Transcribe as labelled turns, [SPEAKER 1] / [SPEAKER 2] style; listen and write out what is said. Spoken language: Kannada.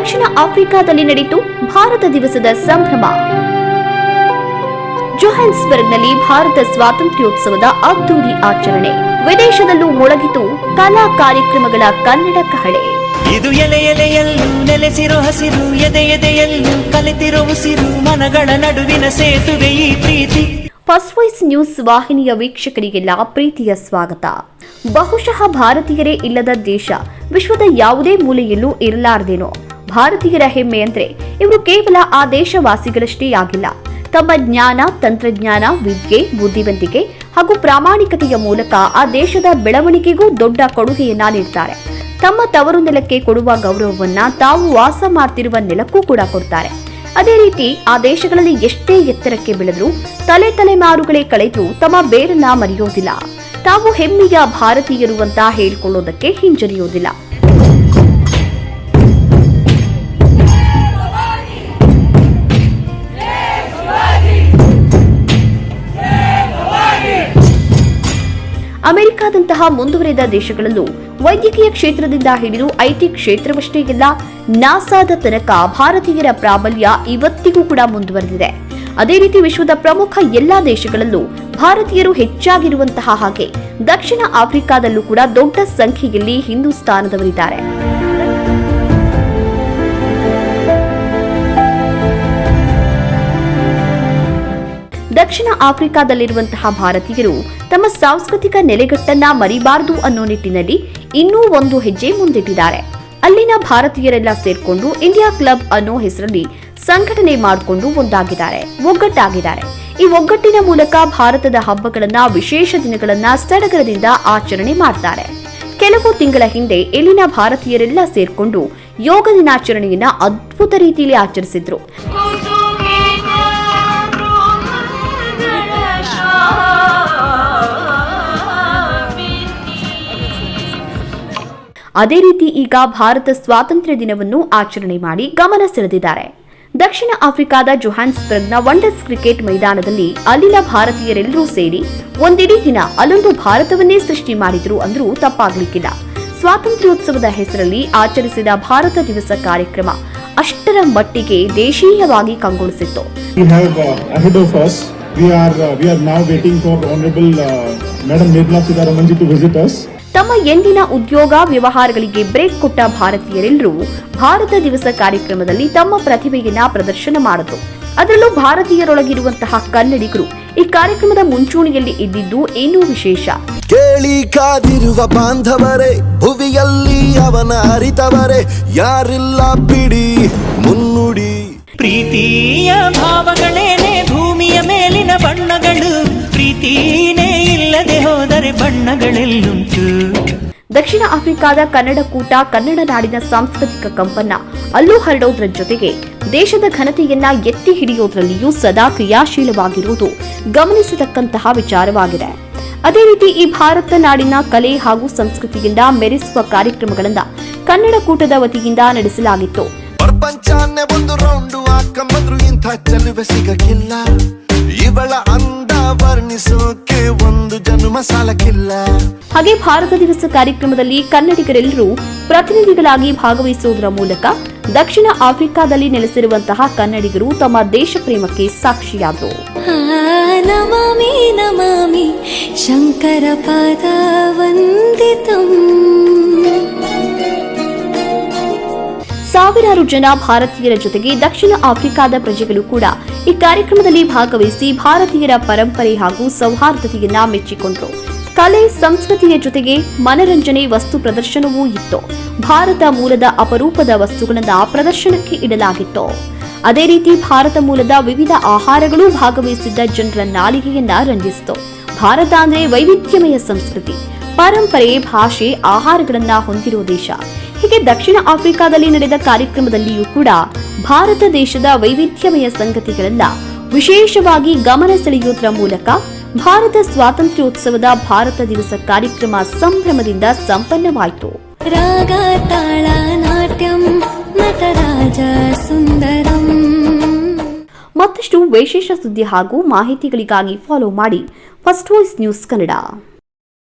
[SPEAKER 1] ದಕ್ಷಿಣ ಆಫ್ರಿಕಾದಲ್ಲಿ ನಡೆಯಿತು ಭಾರತ ದಿವಸದ ಸಂಭ್ರಮ. ಜೊಹಾನ್ಸ್ಬರ್ಗ್ನಲ್ಲಿ ಭಾರತ ಸ್ವಾತಂತ್ರ್ಯೋತ್ಸವದ ಅದ್ದೂರಿ ಆಚರಣೆ. ವಿದೇಶದಲ್ಲೂ ಮೊಳಗಿತು ಕಲಾ ಕಾರ್ಯಕ್ರಮಗಳ ಕನ್ನಡ ಕಹಳೆ.
[SPEAKER 2] ಇದು ಎಲೆ ಎಲೆಯಲ್ಲೂ ನೆಲೆಸಿರೋ ಹಸಿರು ಎದೆ ಎದೆಯಲ್ಲೂ ಕಲಿತಿರೋ ಉಸಿರು ಮನಗಳ ನಡುವಿನ ಸೇತುವೆ ಈ ಪ್ರೀತಿ.
[SPEAKER 1] ಫಸ್ಟ್ ವಾಯ್ಸ್ ನ್ಯೂಸ್ ವಾಹಿನಿಯ ವೀಕ್ಷಕರಿಗೆಲ್ಲ ಪ್ರೀತಿಯ ಸ್ವಾಗತ. ಬಹುಶಃ ಭಾರತೀಯರೇ ಇಲ್ಲದ ದೇಶ ವಿಶ್ವದ ಯಾವುದೇ ಮೂಲೆಯಲ್ಲೂ ಇರಲಾರದೇನೋ. ಭಾರತೀಯರ ಹೆಮ್ಮೆ ಅಂದ್ರೆ ಇವರು ಕೇವಲ ಆ ದೇಶವಾಸಿಗಳಷ್ಟೇ ಆಗಿಲ್ಲ. ತಮ್ಮ ಜ್ಞಾನ, ತಂತ್ರಜ್ಞಾನ, ವಿದ್ಯೆ, ಬುದ್ಧಿವಂತಿಕೆ ಹಾಗೂ ಪ್ರಾಮಾಣಿಕತೆಯ ಮೂಲಕ ಆ ದೇಶದ ಬೆಳವಣಿಗೆಗೂ ದೊಡ್ಡ ಕೊಡುಗೆಯನ್ನ ನೀಡ್ತಾರೆ. ತಮ್ಮ ತವರು ನೆಲಕ್ಕೆ ಕೊಡುವ ಗೌರವವನ್ನ ತಾವು ವಾಸ ಮಾಡ್ತಿರುವ ನೆಲಕ್ಕೂ ಕೂಡ ಕೊಡ್ತಾರೆ. ಅದೇ ರೀತಿ ಆ ದೇಶಗಳಲ್ಲಿ ಎಷ್ಟೇ ಎತ್ತರಕ್ಕೆ ಬೆಳೆದ್ರು ತಲೆ ತಲೆಮಾರುಗಳೇ ಕಳೆದು ತಮ್ಮ ಬೇರನ್ನ ಮರೆಯೋದಿಲ್ಲ. ತಾವು ಹೆಮ್ಮೆಯ ಭಾರತೀಯರು ಅಂತ ಹೇಳ್ಕೊಳ್ಳೋದಕ್ಕೆ ಹಿಂಜರಿಯೋದಿಲ್ಲ. ಅಮೆರಿಕಾದಂತಹ ಮುಂದುವರೆದ ದೇಶಗಳಲ್ಲೂ ವೈದ್ಯಕೀಯ ಕ್ಷೇತ್ರದಿಂದ ಹಿಡಿದು ಐಟಿ ಕ್ಷೇತ್ರವಷ್ಟೇ ಇಲ್ಲ, ನಾಸಾದ ತನಕ ಭಾರತೀಯರ ಪ್ರಾಬಲ್ಯ ಇವತ್ತಿಗೂ ಕೂಡ ಮುಂದುವರೆದಿದೆ. ಅದೇ ರೀತಿ ವಿಶ್ವದ ಪ್ರಮುಖ ಎಲ್ಲಾ ದೇಶಗಳಲ್ಲೂ ಭಾರತೀಯರು ಹೆಚ್ಚಾಗಿರುವಂತಹ ಹಾಗೆ ದಕ್ಷಿಣ ಆಫ್ರಿಕಾದಲ್ಲೂ ಕೂಡ ದೊಡ್ಡ ಸಂಖ್ಯೆಯಲ್ಲಿ ಹಿಂದೂಸ್ತಾನದವರಿದ್ದಾರೆ. ದಕ್ಷಿಣ ಆಫ್ರಿಕಾದಲ್ಲಿರುವಂತಹ ಭಾರತೀಯರು ತಮ್ಮ ಸಾಂಸ್ಕೃತಿಕ ನೆಲೆಗಟ್ಟನ್ನ ಮರಿಬಾರದು ಅನ್ನೋ ನಿಟ್ಟಿನಲ್ಲಿ ಇನ್ನೂ ಒಂದು ಹೆಜ್ಜೆ ಮುಂದಿಟ್ಟಿದ್ದಾರೆ. ಅಲ್ಲಿನ ಭಾರತೀಯರೆಲ್ಲ ಸೇರ್ಕೊಂಡು ಇಂಡಿಯಾ ಕ್ಲಬ್ ಅನ್ನೋ ಹೆಸರಲ್ಲಿ ಸಂಘಟನೆ ಮಾಡಿಕೊಂಡು ಒಂದಾಗಿದ್ದಾರೆ, ಒಗ್ಗಟ್ಟಾಗಿದ್ದಾರೆ. ಈ ಒಗ್ಗಟ್ಟಿನ ಮೂಲಕ ಭಾರತದ ಹಬ್ಬಗಳನ್ನ, ವಿಶೇಷ ದಿನಗಳನ್ನ ಸಡಗರದಿಂದ ಆಚರಣೆ ಮಾಡ್ತಾರೆ. ಕೆಲವು ತಿಂಗಳ ಹಿಂದೆ ಇಲ್ಲಿನ ಭಾರತೀಯರೆಲ್ಲ ಸೇರ್ಕೊಂಡು ಯೋಗ ದಿನಾಚರಣೆಯನ್ನ ಅದ್ಭುತ ರೀತಿಯಲ್ಲಿ ಆಚರಿಸಿದ್ರು. ಅದೇ ರೀತಿ ಈಗ ಭಾರತ ಸ್ವಾತಂತ್ರ್ಯ ದಿನವನ್ನು ಆಚರಣೆ ಮಾಡಿ ಗಮನ ಸೆಳೆದಿದ್ದಾರೆ. ದಕ್ಷಿಣ ಆಫ್ರಿಕಾದ ಜೊಹಾನ್ಸ್ಬರ್ಗ್ನ ವಂಡರ್ಸ್ ಕ್ರಿಕೆಟ್ ಮೈದಾನದಲ್ಲಿ ಅಲ್ಲಿನ ಭಾರತೀಯರೆಲ್ಲರೂ ಸೇರಿ ಒಂದಿಡೀ ದಿನ ಅಲ್ಲೊಂದು ಭಾರತವನ್ನೇ ಸೃಷ್ಟಿ ಮಾಡಿದ್ರು ಅಂದ್ರೂ ತಪ್ಪಾಗ್ಲಿಕ್ಕಿಲ್ಲ. ಸ್ವಾತಂತ್ರ್ಯೋತ್ಸವದ ಹೆಸರಲ್ಲಿ ಆಚರಿಸಿದ ಭಾರತ ದಿವಸ ಕಾರ್ಯಕ್ರಮ ಅಷ್ಟರ ಮಟ್ಟಿಗೆ ದೇಶೀಯವಾಗಿ ಕಂಗೊಳಿಸಿತ್ತು.
[SPEAKER 3] We uh, are uh, we are now waiting for Honorable uh, Madam Nirmala Sitharamanji to visit us.
[SPEAKER 1] ತಮ್ಮ ಎಂದಿನ ಉದ್ಯೋಗ ವ್ಯವಹಾರಗಳಿಗೆ ಬ್ರೇಕ್ ಕೊಟ್ಟ ಭಾರತೀಯರೆಲ್ಲರೂ ಭಾರತ ದಿವಸ ಕಾರ್ಯಕ್ರಮದಲ್ಲಿ ತಮ್ಮ ಪ್ರತಿಭೆಯನ್ನ ಪ್ರದರ್ಶನ ಮಾಡಿದ್ರು. ಅದರಲ್ಲೂ ಭಾರತೀಯರೊಳಗಿರುವಂತಹ ಕನ್ನಡಿಗರು ಈ ಕಾರ್ಯಕ್ರಮದ ಮುಂಚೂಣಿಯಲ್ಲಿ ಇದ್ದಿದ್ದು ಏನೂ ವಿಶೇಷ.
[SPEAKER 4] ಕೇಳಿ ಕಾದಿರುವ ಬಾಂಧವರೇ ಭುವಿಯಲ್ಲಿ ಅವನ ಅರಿತವರೇ ಯಾರಿಲ್ಲ ಬಿಡಿ ಮುನ್ನುಡಿ.
[SPEAKER 2] ಪ್ರೀತಿಯ ಭಾವಗಳೇನೆ ಭೂಮಿಯ ಮೇಲಿನ ಬಣ್ಣಗಳು ಪ್ರೀತಿನೇ ಹೋದರೆ
[SPEAKER 1] ದಕ್ಷಿಣ ಆಫ್ರಿಕಾದ ಕನ್ನಡ ಕೂಟ ಕನ್ನಡ ನಾಡಿನ ಸಾಂಸ್ಕೃತಿಕ ಕಂಪನ್ನ ಅಲ್ಲೂ ಹರಡೋದ್ರ ಜೊತೆಗೆ ದೇಶದ ಘನತೆಯನ್ನ ಎತ್ತಿ ಹಿಡಿಯೋದ್ರಲ್ಲಿಯೂ ಸದಾ ಕ್ರಿಯಾಶೀಲವಾಗಿರುವುದು ಗಮನಿಸತಕ್ಕಂತಹ ವಿಚಾರವಾಗಿದೆ. ಅದೇ ರೀತಿ ಈ ಭಾರತ ನಾಡಿನ ಕಲೆ ಹಾಗೂ ಸಂಸ್ಕೃತಿಯಿಂದ ಮೆರೆಸುವ ಕಾರ್ಯಕ್ರಮಗಳನ್ನ ಕನ್ನಡ ಕೂಟದ ವತಿಯಿಂದ ನಡೆಸಲಾಗಿತ್ತು.
[SPEAKER 4] ಪ್ರಪಂಚನೇ ಒಂದು ರೌಂಡು ಇಂಥ ಸಿಗಕ್ಕಿಲ್ಲ. ಇವಳ ಅಂದ ವರ್ಣಿಸೋಕೆ ಸಾಲಕ್ಕಿಲ್ಲ.
[SPEAKER 1] ಹಾಗೆ ಭಾರತ ದಿವಸ ಕಾರ್ಯಕ್ರಮದಲ್ಲಿ ಕನ್ನಡಿಗರೆಲ್ಲರೂ ಪ್ರತಿನಿಧಿಗಳಾಗಿ ಭಾಗವಹಿಸುವುದರ ಮೂಲಕ ದಕ್ಷಿಣ ಆಫ್ರಿಕಾದಲ್ಲಿ ನೆಲೆಸಿರುವಂತಹ ಕನ್ನಡಿಗರು ತಮ್ಮ ದೇಶ ಪ್ರೇಮಕ್ಕೆ ಸಾಕ್ಷಿಯಾದರು.
[SPEAKER 5] ನಮಾಮಿ ನಮಾಮಿ ಶಂಕರಪಾದವಂದಿತಂ
[SPEAKER 1] ಸಾವಿರಾರು ಜನ ಭಾರತೀಯರ ಜೊತೆಗೆ ದಕ್ಷಿಣ ಆಫ್ರಿಕಾದ ಪ್ರಜೆಗಳು ಕೂಡ ಈ ಕಾರ್ಯಕ್ರಮದಲ್ಲಿ ಭಾಗವಹಿಸಿ ಭಾರತೀಯರ ಪರಂಪರೆ ಹಾಗೂ ಸೌಹಾರ್ದತೆಯನ್ನ ಮೆಚ್ಚಿಕೊಂಡರು. ಕಲೆ, ಸಂಸ್ಕೃತಿಯ ಜೊತೆಗೆ ಮನರಂಜನೆ ವಸ್ತು ಪ್ರದರ್ಶನವೂ ಇತ್ತು. ಭಾರತ ಮೂಲದ ಅಪರೂಪದ ವಸ್ತುಗಳನ್ನ ಪ್ರದರ್ಶನಕ್ಕೆ ಇಡಲಾಗಿತ್ತು. ಅದೇ ರೀತಿ ಭಾರತ ಮೂಲದ ವಿವಿಧ ಆಹಾರಗಳು ಭಾಗವಹಿಸಿದ್ದ ಜನರ ನಾಲಿಗೆಯನ್ನ ರಂಜಿಸಿತು. ಭಾರತ ಅಂದ್ರೆ ವೈವಿಧ್ಯಮಯ ಸಂಸ್ಕೃತಿ. ಪರಂಪರೆ, ಭಾಷೆ, ಆಹಾರಗಳನ್ನ ಹೊಂದಿರುವ ದೇಶ. ಹೀಗೆ ದಕ್ಷಿಣ ಆಫ್ರಿಕಾದಲ್ಲಿ ನಡೆದ ಕಾರ್ಯಕ್ರಮದಲ್ಲಿಯೂ ಕೂಡ ಭಾರತ ದೇಶದ ವೈವಿಧ್ಯಮಯ ಸಂಗತಿಗಳೆಲ್ಲ ವಿಶೇಷವಾಗಿ ಗಮನ ಸೆಳೆಯುವುದರ ಮೂಲಕ ಭಾರತ ಸ್ವಾತಂತ್ರ್ಯೋತ್ಸವದ ಭಾರತ ದಿವಸ ಕಾರ್ಯಕ್ರಮ ಸಂಭ್ರಮದಿಂದ ಸಂಪನ್ನವಾಯಿತು.
[SPEAKER 5] ರಾಗ ತಾಳ ನಾಟ್ಯಂ ನಟರಾಜ ಸುಂದರಂ.
[SPEAKER 1] ಮತ್ತಷ್ಟು ವಿಶೇಷ ಸುದ್ದಿ ಹಾಗೂ ಮಾಹಿತಿಗಳಿಗಾಗಿ ಫಾಲೋ ಮಾಡಿ ಫಸ್ಟ್ ವಾಯ್ಸ್ ನ್ಯೂಸ್ ಕನ್ನಡ.